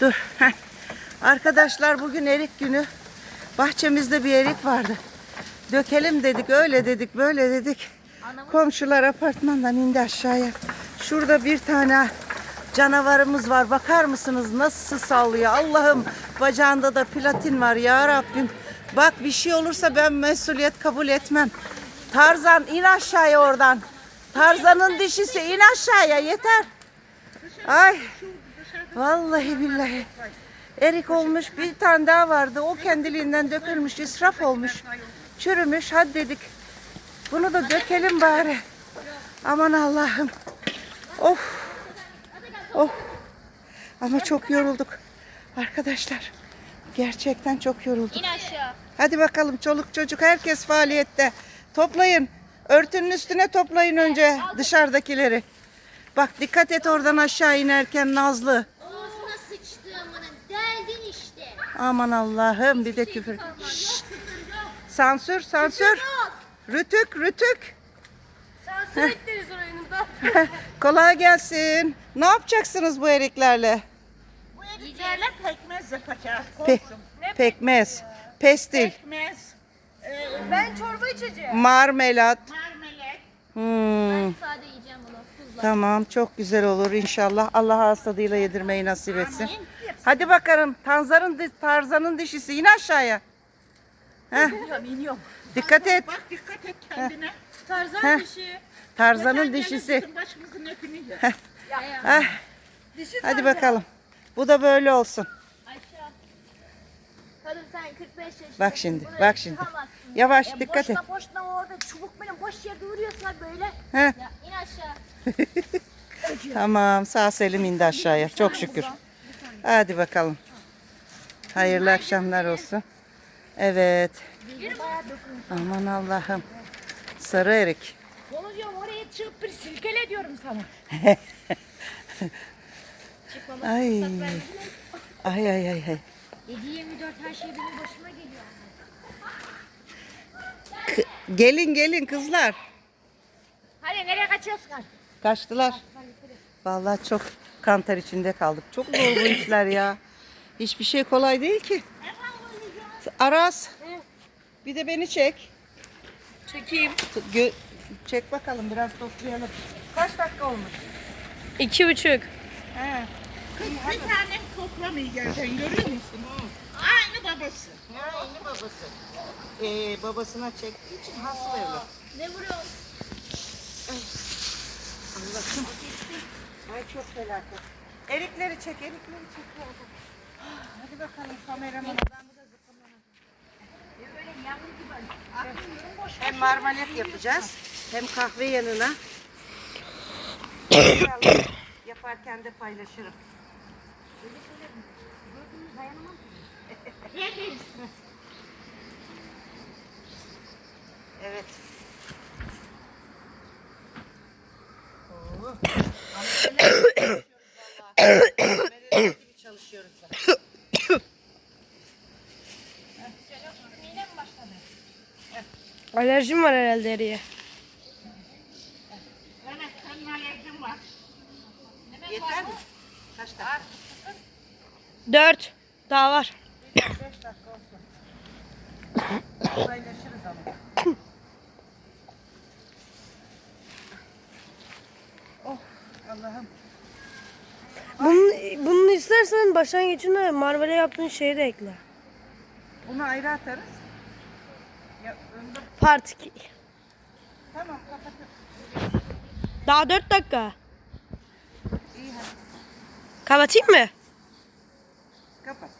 Dur. heh. Arkadaşlar bugün erik günü. Bahçemizde bir erik vardı. Dökelim dedik, öyle dedik, böyle dedik. Komşular apartmandan indi aşağıya. Şurada bir tane canavarımız var. Bakar mısınız nasıl sallıyor? Allah'ım bacağında da platin var ya Rabbim. Bak bir şey olursa ben mesuliyet kabul etmem. Tarzan in aşağıya oradan. Tarzan'ın dişisi in aşağıya yeter. Ay. Vallahi billahi. Erik olmuş bir tane daha vardı. O kendiliğinden dökülmüş, israf olmuş. Çürümüş. Hadi dedik. Bunu da dökelim bari. Aman Allah'ım. Of. Of. Ama çok yorulduk. Arkadaşlar. Gerçekten çok yorulduk. İn aşağı. Hadi bakalım çoluk çocuk herkes faaliyette. Toplayın. Örtünün üstüne toplayın önce dışarıdakileri. Bak dikkat et oradan aşağı inerken Nazlı. Aman Allah'ım bir de küfür. Şşt. Sansür sansür. Rütük rütük. Sansür ettiririz oyununda. Kolay gelsin. Ne yapacaksınız bu eriklerle? Yiyeceğiz. pekmez yapacağız. Pe- pekmez, pestil, Pekmez, Ben çorba içeceğim. marmelat. marmelat. Hmm, Sade yiyeceğim bunu. Tuzla. tamam çok güzel olur inşallah. Allah tadıyla yedirmeyi nasip etsin. Hadi bakalım. Tanzar'ın Tarzan'ın dişisi in aşağıya. Heh. Dikkat et. Bak dikkat et kendine. Tarzan Heh. dişi. Tarzan'ın dişisi. Bizim başımızın yer. Ah, hadi bakalım. Bu da böyle olsun. Aşağı. Kadın sen 45 yaşındasın. Bak şimdi, buraya bak şimdi. çıkamazsın. Yavaş Ya dikkat et. boşuna boşuna orada çubuk benim boş yerde duruyorsa böyle. Heh. Ya in aşağı. Tamam sağ selim indi aşağıya. Çok şükür. Hadi bakalım. Hayırlı akşamlar olsun. Evet. Aman Allah'ım. Sarı erik. Onu diyorum oraya çıkıp bir silkele diyorum sana. Ay. fırsat. Ay ay ay ay. 7-24 her şey benim başıma geliyor. K- gelin gelin kızlar. Hadi nereye kaçıyorsun? Kaçtılar. Vallahi çok kantar içinde kaldık. Çok zor bu işler ya. Hiçbir şey kolay değil ki. Aras. Bir de beni çek. Çekeyim. Gö- çek bakalım biraz toplayalım. Kaç dakika olmuş? İki buçuk. He. Kız bir tane toplamıyor yerden görüyor musun? Aynı babası. Aynı babası. Ee, babasına çektiği için hasta evlat. Ne vuruyorsun? Allah'ım. Ay çok felaket. Erikleri çek, erikleri çek. Hadi bakalım kameraman. Hem marmalet yapacağız, hem kahve yanına. Yaparken de paylaşırım. Evet. Alerjim var herhalde eriye. Evet senin alerjin var. Yeter mi? Kaç dakika? Dört. Daha var. 5 dakika olsun. Paylaşırız ama. oh Allah'ım. Bunun, bunu istersen başlangıcına marmele yaptığın şeyi de ekle. Bunu ayrı atarız. Part 2. Tamam kapatır. Daha dört dakika. İyi hadi. Kapatayım mı? Kapat.